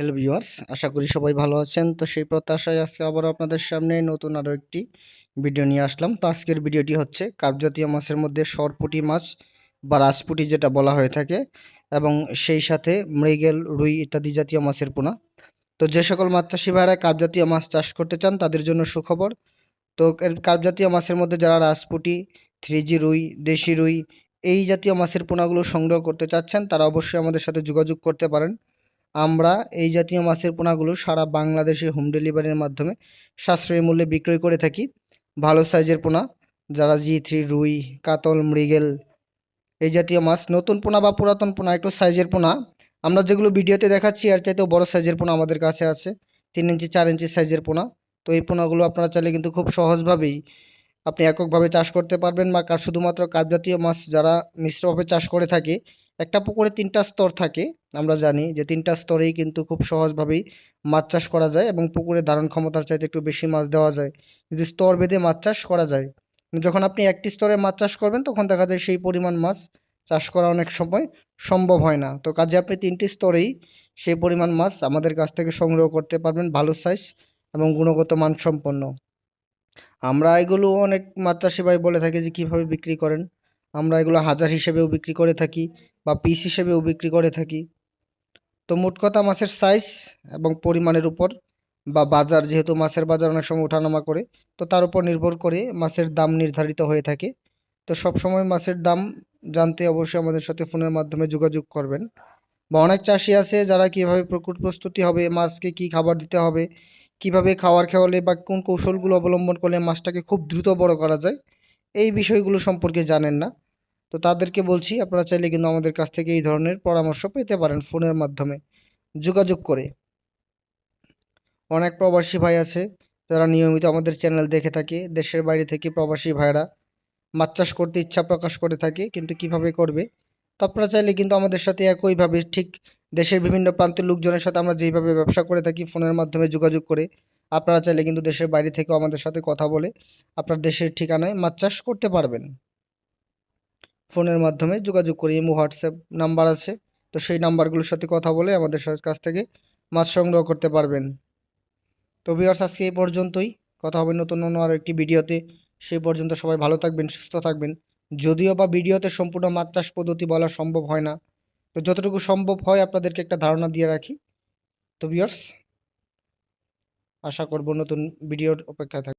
Hello viewers আশা করি সবাই ভালো আছেন। তো সেই প্রত্যাশায় আজকে আবার আপনাদের সামনে নতুন আরও একটি ভিডিও নিয়ে আসলাম। তো আজকের ভিডিওটি হচ্ছে কার্প জাতীয় মাছের মধ্যে সরপুটি মাছ বা রাজপুটি যেটা বলা হয়ে থাকে এবং সেই সাথে মৃগেল, রুই ইত্যাদি জাতীয় মাছের পোনা। তো যে সকল মাছ চাষি ভাইরা কার্প জাতীয় মাছ চাষ করতে চান তাদের জন্য সুখবর। তো কার্প জাতীয় মাছের মধ্যে যারা রাজপুটি থ্রি জি রুই, দেশি রুই এই জাতীয় মাছের পোনাগুলো সংগ্রহ করতে চাচ্ছেন তারা অবশ্যই আমাদের সাথে যোগাযোগ করতে পারেন। আমরা এই জাতীয় মাছের পোনাগুলো সারা বাংলাদেশে হোম ডেলিভারির মাধ্যমে সাশ্রয়ী মূল্যে বিক্রয় করে থাকি। ভালো সাইজের পোনা, যারা জি থ্রি রুই, কাতল, মৃগেল এই জাতীয় মাছ, নতুন পোনা বা পুরাতন পোনা, একটু সাইজের পোনা। আমরা যেগুলো ভিডিওতে দেখাচ্ছি আর চাইতেও বড় সাইজের পোনা আমাদের কাছে আছে। তিন ইঞ্চি, চার ইঞ্চি সাইজের পোনা। তো এই পোনাগুলো আপনারা চাইলে কিন্তু খুব সহজভাবেই আপনি এককভাবে চাষ করতে পারবেন বা কার শুধুমাত্র কার্প জাতীয় মাছ যারা মিশ্রভাবে চাষ করে থাকে একটা পুকুরে তিনটা স্তর থাকে, আমরা জানি যে তিনটা স্তরেই কিন্তু খুব সহজভাবেই মাছ চাষ করা যায় এবং পুকুরে ধারণ ক্ষমতার চাইতে একটু বেশি মাছ দেওয়া যায়। যদি স্তর বেঁধে মাছ চাষ করা যায়, যখন আপনি একটি স্তরে মাছ চাষ করবেন, তখন দেখা যায় সেই পরিমাণ মাছ চাষ করা অনেক সময় সম্ভব হয় না। তো কাজে আপনি তিনটি স্তরেই সেই পরিমাণ মাছ আমাদের কাছ থেকে সংগ্রহ করতে পারবেন ভালো সাইজ এবং গুণগত মানসম্পন্ন। আমরা এগুলো অনেক মাছ চাষি ভাই বলে থাকি যে কীভাবে বিক্রি করেন? আমরা এগুলো হাজার হিসেবেও বিক্রি করে থাকি। বা পিস হিসেবেও বিক্রি করে থাকি। তো মোট কথা মাছের সাইজ এবং পরিমাণের উপর বা বাজার যেহেতু মাছের বাজার অনেক সময় ওঠানামা করে, তো তার উপর নির্ভর করে মাছের দাম নির্ধারিত হয়ে থাকে। তো সব সময় মাছের দাম জানতে অবশ্যই আমাদের সাথে ফোনের মাধ্যমে যোগাযোগ করবেন। বা অনেক চাষি আছে যারা কীভাবে প্রকুট প্রস্তুতি হবে, মাছকে কি খাবার দিতে হবে, কীভাবে খাওয়ার খাওয়ালে বা কোন কৌশলগুলো অবলম্বন করলে মাছটাকে খুব দ্রুত বড় করা যায়, এই বিষয়গুলো সম্পর্কে জানেন না। তো তাদেরকে বলছি, আপনারা চাইলে কিন্তু আমাদের কাছ থেকে এই ধরনের পরামর্শ পেতে পারেন ফোনের মাধ্যমে। যোগাযোগ করে। অনেক প্রবাসী ভাই আছে, যারা নিয়মিত আমাদের চ্যানেল দেখে থাকে, দেশের বাইরে থেকে প্রবাসী ভাইরা মাছ চাষ করতে ইচ্ছা প্রকাশ করে থাকে, কিন্তু কীভাবে করবে? তো আপনারা চাইলে কিন্তু আমাদের সাথে একইভাবে ঠিক দেশের বিভিন্ন প্রান্তের লোকজনের সাথে আমরা যেইভাবে ব্যবসা করে থাকি ফোনের মাধ্যমে যোগাযোগ করে, আপনারা চাইলে কিন্তু দেশের বাইরে থেকেও আমাদের সাথে কথা বলে আপনার দেশের ঠিকানায় মাছ চাষ করতে পারবেন। ফোনের মাধ্যমে যোগাযোগ করে, ইমো, হোয়াটসঅ্যাপ নাম্বার আছে। তো সেই নাম্বারগুলোর সাথে কথা বলে আমাদের কাছ থেকে মাছ সংগ্রহ করতে পারবেন। তো ভিউয়ার্স, আজকে এই পর্যন্তই। কথা হবে নতুন অন্য আরও একটি ভিডিওতে। সেই পর্যন্ত সবাই ভালো থাকবেন, সুস্থ থাকবেন। যদিও বা ভিডিওতে সম্পূর্ণ মাছ চাষ পদ্ধতি বলা সম্ভব হয় না। তো যতটুকু সম্ভব হয় আপনাদেরকে একটা ধারণা দিয়ে রাখি। তো ভিউয়ার্স, আশা করব নতুন ভিডিওর অপেক্ষায় থাকবে